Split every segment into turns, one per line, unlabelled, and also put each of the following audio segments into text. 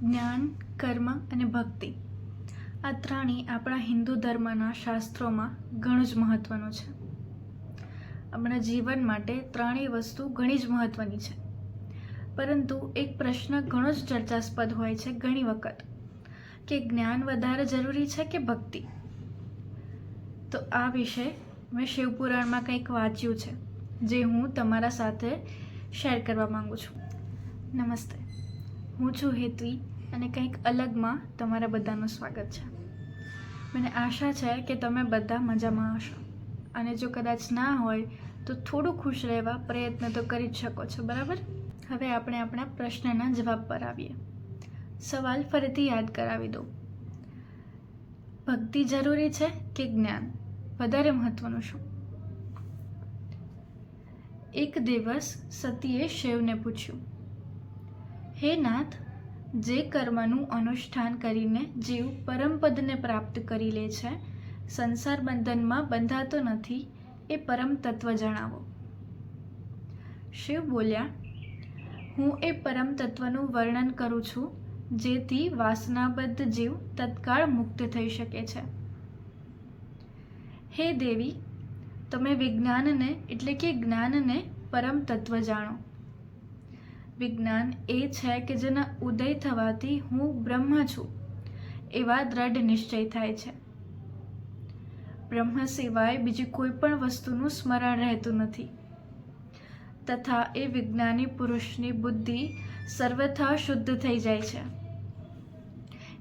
જ્ઞાન, કર્મ અને ભક્તિ. આ ત્રણેય આપણા હિન્દુ ધર્મના શાસ્ત્રોમાં ઘણું જ મહત્ત્વનું છે. આપણા જીવન માટે ત્રણેય વસ્તુ ઘણી જ મહત્ત્વની છે. પરંતુ એક પ્રશ્ન ઘણો જ ચર્ચાસ્પદ હોય છે ઘણી વખત. કે જ્ઞાન વધારે જરૂરી છે કે ભક્તિ? તો આ વિશે મેં શિવપુરાણમાં કંઈક વાંચ્યું છે, જે હું તમારા સાથે શેર કરવા માગું છું. નમસ્તે. હું છું હેતવી અને કંઈક અલગમાં તમારા બધાનું સ્વાગત છે. મને આશા છે કે તમે બધા મજામાં હશો. અને જો કદાચ ના હોય, તો થોડું ખુશ રહેવા પ્રયત્ન તો કરી જ શકો છો, બરાબર? હવે આપણે આપણા પ્રશ્નના જવાબ પર આવીએ. સવાલ ફરીથી યાદ કરાવી દઉં ભક્તિ જરૂરી છે કે જ્ઞાન? વધારે મહત્વનું શું? એક દિવસ સતીએ શિવને પૂછ્યું હે નાથ, જે કર્મનું અનુષ્ઠાન કરીને જીવ પરમપદને પ્રાપ્ત કરી લે છે, સંસાર બંધનમાં બંધાતો નથી, એ પરમ તત્વ જણાવો. શિવ બોલ્યા, હું એ પરમ તત્વનું વર્ણન કરું છું, જેથી વાસનાબદ્ધ જીવ તત્કાળ મુક્ત થઈ શકે છે. હે દેવી, તમે વિજ્ઞાનને એટલે કે જ્ઞાનને પરમ તત્વ જાણો. વિજ્ઞાન એ છે કે જેના ઉદય થવાથી હું બ્રહ્મ છું, એવા દ્રઢ નિશ્ચય થાય છે. બ્રહ્મ સિવાય બીજી કોઈ પણ વસ્તુનું સ્મરણ રહેતું નથી. તથા એ વિજ્ઞાની પુરુષની બુદ્ધિ સર્વથા શુદ્ધ થઈ જાય છે.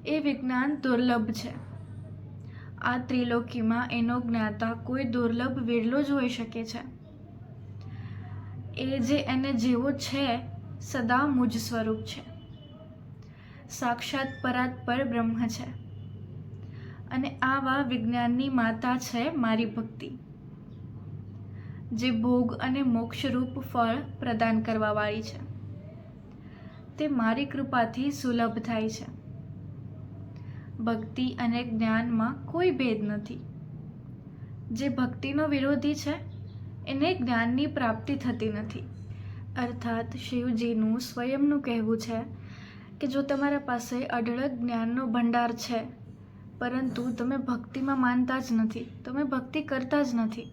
એ વિજ્ઞાન દુર્લભ છે. આ ત્રિલોકીમાં એનો જ્ઞાતા કોઈ દુર્લભ વિરલો જ હોઈ શકે છે. એ જે એને જેવો છે સદા મુજ સ્વરૂપ છે. સાક્ષાત પરાત પર બ્રહ્મ છે. અને આવા વિજ્ઞાનની માતા છે મારી ભક્તિ. જે ભોગ અને મોક્ષરૂપ ફળ પ્રદાન કરવાવાળી છે. તે મારી કૃપાથી સુલભ થાય છે. ભક્તિ અને જ્ઞાનમાં કોઈ ભેદ નથી. જે ભક્તિનો વિરોધી છે, એને જ્ઞાનની પ્રાપ્તિ થતી નથી. અર્થાત શિવજીનું સ્વયંનું કહેવું છે કે જો તમારા પાસે અઢળક જ્ઞાનનો ભંડાર છે, પરંતુ તમે ભક્તિમાં માનતા જ નથી, તમે ભક્તિ કરતા જ નથી,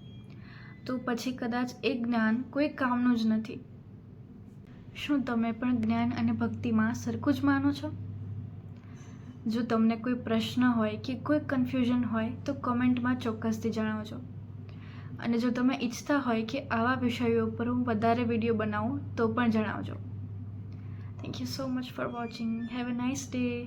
તો પછી કદાચ એ જ્ઞાન કોઈ કામનું જ નથી. શું તમે પણ જ્ઞાન અને ભક્તિમાં સરખું જ માનો છો? જો તમને કોઈ પ્રશ્ન હોય કે કોઈ કન્ફ્યુઝન હોય તો કોમેન્ટમાં ચોક્કસથી જણાવજો. અને જો તમે ઈચ્છતા હોય કે આવા વિષયો ઉપર હું વધારે વીડિયો બનાવું તો પણ જણાવજો. Thank you so much for watching have a nice day